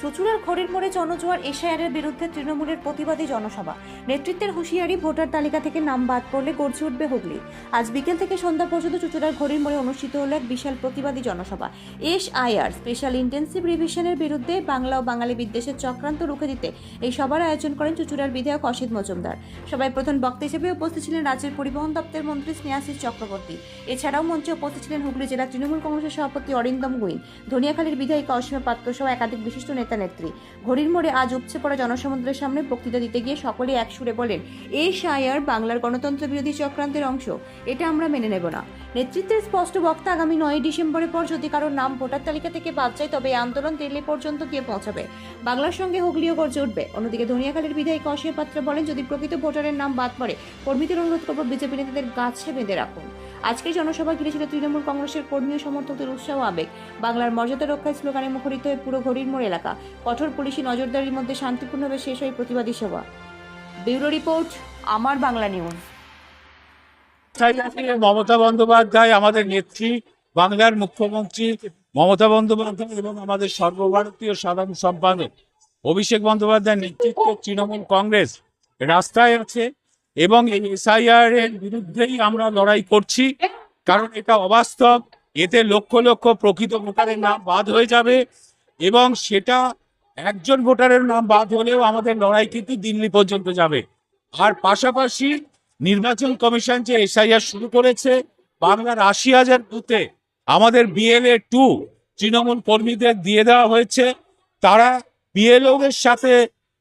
চুচুড়ার খড়ির মোড়ে জনজোয়ার এশায়ারের বিরুদ্ধে তৃণমূলের প্রতিবাদী জনসভা। নেতৃত্বের হুঁশিয়ারি ভোটার তালিকা থেকে নাম বাদ পড়লে গর্জে উঠবে হুগলি। আজ বিকেল থেকে সন্ধ্যা পর্যন্ত চুচুড়ার ঘড়ির মোড়ে অনুষ্ঠিত হলো এক বিশাল প্রতিবাদী জনসভা। এস আইআর স্পেশাল ইন্টেন্সিভ রিভিশনের বিরুদ্ধে বাংলা ও বাঙালি বিদ্বেষের চক্রান্ত রুখে দিতে এই সভার আয়োজন করেন চুচুড়ার বিধায়ক অসিত মজুমদার। সভায় প্রধান বক্তা হিসেবে উপস্থিত ছিলেন রাজ্যের পরিবহন দপ্তরের মন্ত্রী স্নেহাশিস চক্রবর্তী। এছাড়াও মঞ্চে উপস্থিত ছিলেন হুগলি জেলা তৃণমূল কংগ্রেসের সভাপতি অরিন্দম গুইন। ধনিয়াখালীর বিধায়িকা অসীমা পাত্র সহ একাধিক বিশিষ্ট নেতা নেত্রী। ঘড়ির মোড়ে আজ উপচে পড়া জনসমুদ্রের সামনে বক্তৃতা দিতে গিয়ে সকলে এক সুরে বলেন এই শায়ার বাংলার গণতন্ত্র বিরোধী চক্রান্তের অংশ। এটা আমরা মেনে নেব না। নেতৃত্বের স্পষ্ট বক্তা আগামী নয় ডিসেম্বরের পর যদি কারোর নাম ভোটার তালিকা থেকে বাদ যায়, তবে এই আন্দোলন দিল্লি পর্যন্ত গিয়ে পৌঁছাবে। বাংলার সঙ্গে হুগলিও গর্জে উঠবে। অন্যদিকে ধনিয়াখালীর বিধায়িকা অসীম পাত্র বলেন, যদি প্রকৃত ভোটারের নাম বাদ পড়ে, কর্মীদের অনুরোধ করব বিজেপি নেতাদের গাছে বেঁধে রাখুন। আজকের জনসভা ঘিরে ছিল তৃণমূল কংগ্রেসের কর্মী ও সমর্থকদের উৎসাহ আবেগ। বাংলার মর্যাদা রক্ষায় স্লোগানে মুখরিত হয়ে পুরো ঘড়ির মোড় এলাকা। কঠোর পুলিশি নজরদারির মধ্যে শান্তিপূর্ণভাবে শেষ হয় প্রতিবাদী সভা। ব্যুরো রিপোর্ট, আমার বাংলা নিউজ। মমতা বন্দ্যোপাধ্যায়, আমাদের নেত্রী, বাংলার মুখ্যমন্ত্রী মমতা বন্দ্যোপাধ্যায় এবং আমাদের সর্বভারতীয় সাধারণ সম্পাদক অভিষেক বন্দ্যোপাধ্যায়ের নেতৃত্বে তৃণমূল কংগ্রেস রাস্তায় আছে। এবং এই এসআইআর এর বিরুদ্ধেই আমরা লড়াই করছি, কারণ এটা অবাস্তব। এতে লক্ষ লক্ষ প্রকৃত ভোটারের নাম বাদ হয়ে যাবে এবং সেটা একজন ভোটারের নাম বাদ হলেও আমাদের লড়াই কিন্তু দিল্লি পর্যন্ত যাবে। আর পাশাপাশি নির্বাচন কমিশন যে এসআইআর শুরু করেছে, বাংলার আশি হাজার বুথে আমাদের বিএলএ টু তৃণমূল কর্মীদের দিয়ে দেওয়া হয়েছে। তারা বিএলওদের সাথে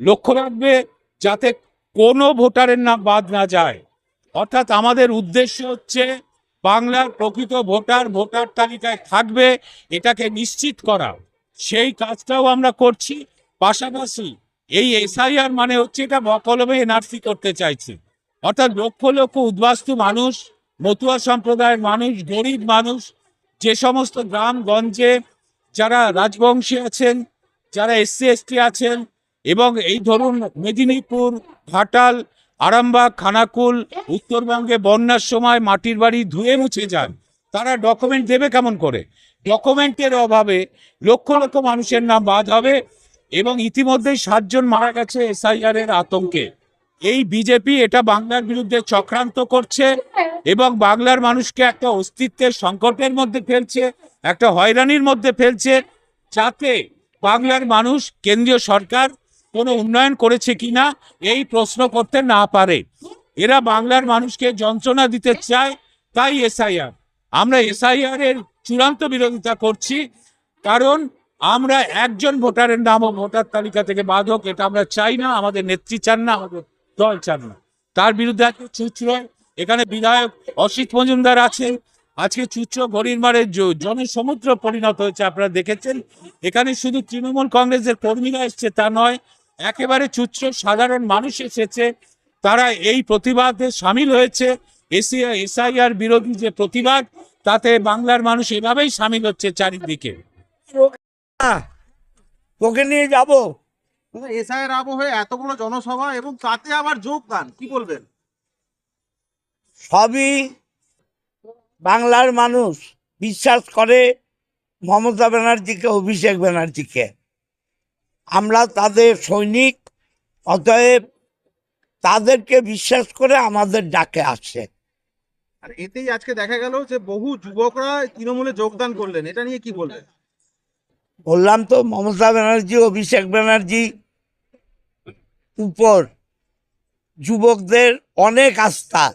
লক্ষ্য রাখবে যাতে কোনো ভোটারের নাম বাদ না যায়। অর্থাৎ আমাদের উদ্দেশ্য হচ্ছে বাংলার প্রকৃত ভোটার ভোটার তালিকায় থাকবে, এটাকে নিশ্চিত করা। সেই কাজটাও আমরা করছি। পাশাপাশি এই এসআইআর মানে হচ্ছে এটা বকলমে এনআরসি করতে চাইছে। অর্থাৎ লক্ষ লক্ষ উদ্বাস্তু মানুষ, মতুয়া সম্প্রদায়ের মানুষ, গরিব মানুষ, যে সমস্ত গ্রাম, গঞ্জে যারা রাজবংশী আছেন, যারা এসসি, এসটি আছেন এবং এই ধরুন মেদিনীপুর ঘাটাল আরামবাগ, খানাকুল, উত্তরবঙ্গে বন্যার সময় মাটির বাড়ি ধুয়ে মুছে যান। তারা ডকুমেন্ট দেবে কেমন করে? ডকুমেন্টের অভাবে লক্ষ লক্ষ মানুষের নাম বাদ হবে এবং ইতিমধ্যেই সাতজন মারা গেছে এসআইআর এর আতঙ্কে। এই বিজেপি এটা বাংলার বিরুদ্ধে চক্রান্ত করছে এবং বাংলার মানুষকে একটা অস্তিত্বের সংকটের মধ্যে ফেলছে, একটা হয়রানির মধ্যে ফেলছে, যাতে বাংলার মানুষ, কেন্দ্রীয় সরকার কোনো উন্নয়ন করেছে কিনা এই প্রশ্ন করতে না পারে। এরা বাংলার মানুষকে যন্ত্রণা দিতে চায়, তাই এসআইআর। আমরা এসআইআর এর চূড়ান্ত বিরোধিতা করছি, কারণ আমরা একজন ভোটারের নামও ভোটার তালিকা থেকে বাদ হোক, এটা আমরা চাই না, আমাদের নেত্রী চান না, আমাদের দল চান না। তার বিরুদ্ধে আজকে চুচড়ো, এখানে বিধায়ক অসিত মজুমদার আছেন আজকে চুচড়ো ঘড়ির মারে জনসমুদ্র পরিণত হয়েছে, আপনারা দেখেছেন। এখানে শুধু তৃণমূল কংগ্রেসের কর্মীরা এসছে, তা নয় একেবারে চুচড়ো সাধারণ মানুষ এসেছে। তারা এই প্রতিবাদে সামিল হয়েছে। এসি এসআইআর বিরোধী যে প্রতিবাদ তাতে বাংলার মানুষ এভাবেই সামিল হচ্ছে চারিদিকে। তোকে নিয়ে যাব। এসআইয়ের আবহে এত বড় জনসভা এবং তাতে আবার যোগদান কি বলবেন? সবই বাংলার মানুষ বিশ্বাস করে মমতা ব্যানার্জিকে অভিষেক ব্যানার্জিকে। আমরা তাদের সৈনিক অতএব তাদেরকে বিশ্বাস করে আমাদের ডাকে আসে। আর এতেই আজকে দেখা গেল যে বহু যুবকরা তৃণমূলে যোগদান করলেন। এটা নিয়ে কি বলবেন? বললাম তো মমতা ব্যানার্জি অভিষেক ব্যানার্জি উপর যুবকদের অনেক আস্থা।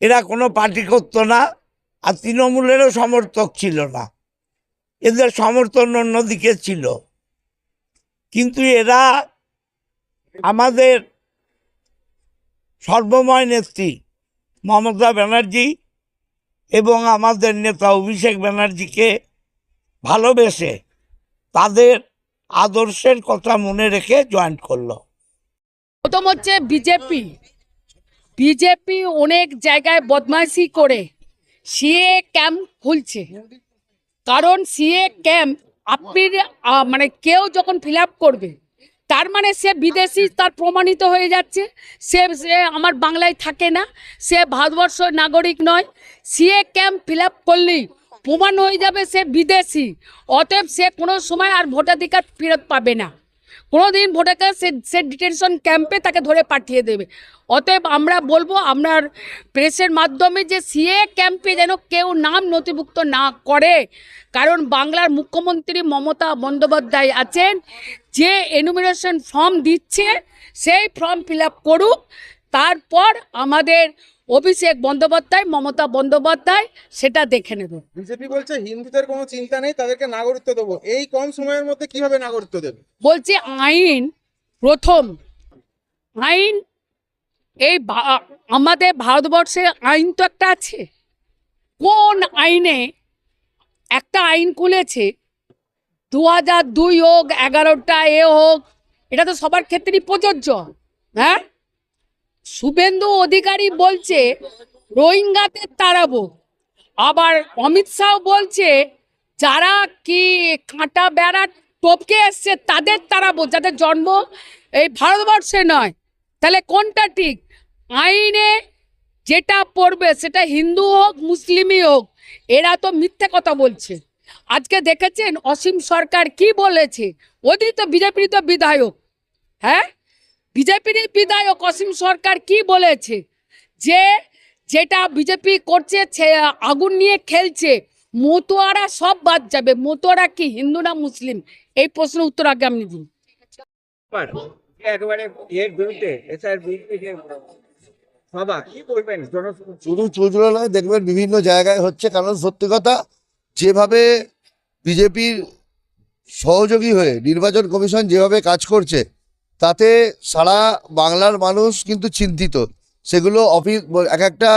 এরা কোনো পার্টি করতো না আর তৃণমূলেরও সমর্থক ছিল না। এদের সমর্থন অন্যদিকে ছিল। কিন্তু এরা আমাদের সর্বময় নেত্রী, মমতা ব্যানার্জি এবং আমাদের নেতা অভিষেক ব্যানার্জিকে ভালোবেসে তাদের আদর্শের কথা মনে রেখে জয়েন করল। প্রথম হচ্ছে বিজেপি। বিজেপি অনেক জায়গায় বদমাইশি করে, সিএ ক্যাম্প খুলছে। কারণ সিএ ক্যাম্প আপনি মানে কেউ যখন ফিল করবে, তার মানে সে বিদেশি, তার প্রমাণিত হয়ে যাচ্ছে। সে সে আমার বাংলায় থাকে না, সে ভারতবর্ষ নাগরিক নয় সিএ ক্যাম্প ফিল আপ করলেই প্রমাণ হয়ে যাবে সে বিদেশি, অতএব সে কোনো সময় আর ভোটাধিকার ফেরত পাবে না। কোনোদিন ভোটারকে সে সে ডিটেনশন ক্যাম্পে তাকে ধরে পাঠিয়ে দেবে। অতএব আমরা বলব, আপনার প্রেসের মাধ্যমে যে সিএ ক্যাম্পে যেন কেউ নাম নথিভুক্ত না করে, কারণ বাংলার মুখ্যমন্ত্রী মমতা বন্দ্যোপাধ্যায় আছেন, যে এনুমিনেশন ফর্ম দিচ্ছে, সেই ফর্ম ফিল করুক, তারপর আমাদের অভিষেক বন্দ্যোপাধ্যায় মমতা বন্দ্যোপাধ্যায় সেটা দেখে নেবে। বিজেপি বলছে হিন্দুদের কোনো চিন্তা নেই তাদেরকে নাগরিকত্ব দেবো। এই কম সময়ের মধ্যে কীভাবে নাগরিকত্ব দেবে? বলছে আইন প্রথম। আইন এই আমাদের ভারতবর্ষে আইন তো একটা আছে। কোন আইনে একটা আইন খুলেছে দু হাজার দুই হোক এগারোটা এ হোক এটা তো সবার ক্ষেত্রেই প্রযোজ্য হ্যাঁ? শুভেন্দু অধিকারী বলছে, রোহিঙ্গাদের তাড়াবো। আবার অমিত শাহ বলছে, যারা কি কাঁটা বেড়া টপকে এসছে, তাদের তাড়াবো, যাদের জন্ম এই ভারতবর্ষে নয়। তাহলে কোনটা ঠিক? আইনে যেটা পড়বে, সেটা হিন্দু হোক, মুসলিমই হোক, এরা তো মিথ্যে কথা বলছে। আজকে দেখেছেন অসীম সরকার কি বলেছে? ওদের তো বিজেপির তো বিধায়ক। হ্যাঁ? বিজেপির বিধায়ক অসীম সরকার কি বলেছে? যে যেটা বিজেপি করছে আগুন নিয়ে খেলছে মতুয়ারা সব বাদ যাবে। মতুয়ারা কি হিন্দু না মুসলিম? এই প্রশ্ন উত্তর আগে আপনি দিন। একেবারে এর বিরুদ্ধে এসআইয়ের বিরুদ্ধে যে কি করবেন শুধু চুলচুলো নয় দেখবেন বিভিন্ন জায়গায় হচ্ছে কারণ সত্যি কথা যেভাবে বিজেপির সহযোগী হয়ে নির্বাচন কমিশন যেভাবে কাজ করছে তাতে সারা বাংলার মানুষ কিন্তু চিন্তিত। সেগুলো অফিস এক একটা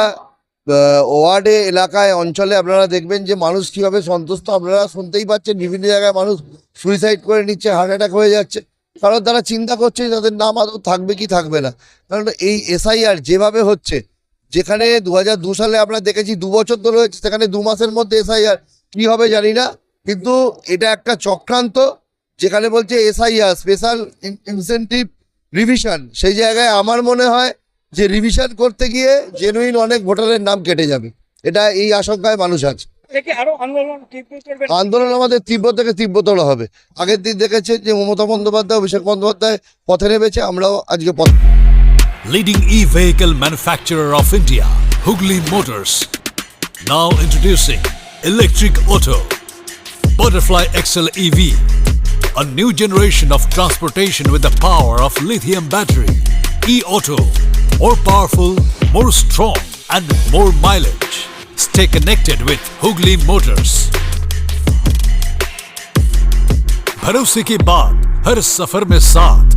ওয়ার্ডে, এলাকায়, অঞ্চলে আপনারা দেখবেন যে মানুষ কীভাবে সন্তুষ্ট আপনারা শুনতেই পাচ্ছেন। বিভিন্ন জায়গায় মানুষ সুইসাইড করে নিচ্ছে হার্ট অ্যাটাক হয়ে যাচ্ছে। কারণ তারা চিন্তা করছে তাদের নাম আদৌ থাকবে কি থাকবে না। কারণ এই এসআইআর যেভাবে হচ্ছে, যেখানে দু হাজার দু সালে আমরা দেখেছি দু বছর ধরে হয়েছে সেখানে দু মাসের মধ্যে এসআইআর কি হবে জানি না, কিন্তু এটা একটা চক্রান্ত। যেখানে বলছে এসআইআর স্পেশাল ইনসেন্টিভ রিভিশন সেই জায়গায় আমার মনে হয় যে রিভিশন করতে গিয়ে জেনুইন অনেক ভোটারের নাম কেটে যাবে। এটা এই আশঙ্কায় মানুষ আছে। আন্দোলন আমাদের তীব্র থেকে তীব্রতর হবে। আগের দিন দেখেছে যে মমতা বন্দ্যোপাধ্যায় অভিষেক বন্দ্যোপাধ্যায় পথে নেমেছে আমরাও আজকে পথ। Leading e-vehicle manufacturer of India, Hugli Motors. Now introducing electric auto, Butterfly Excel EV, a new generation of transportation with the power of lithium battery. E-auto, more powerful, more strong, and more mileage. Stay connected with Hugli Motors. भरोसे के बाद हर सफर में साथ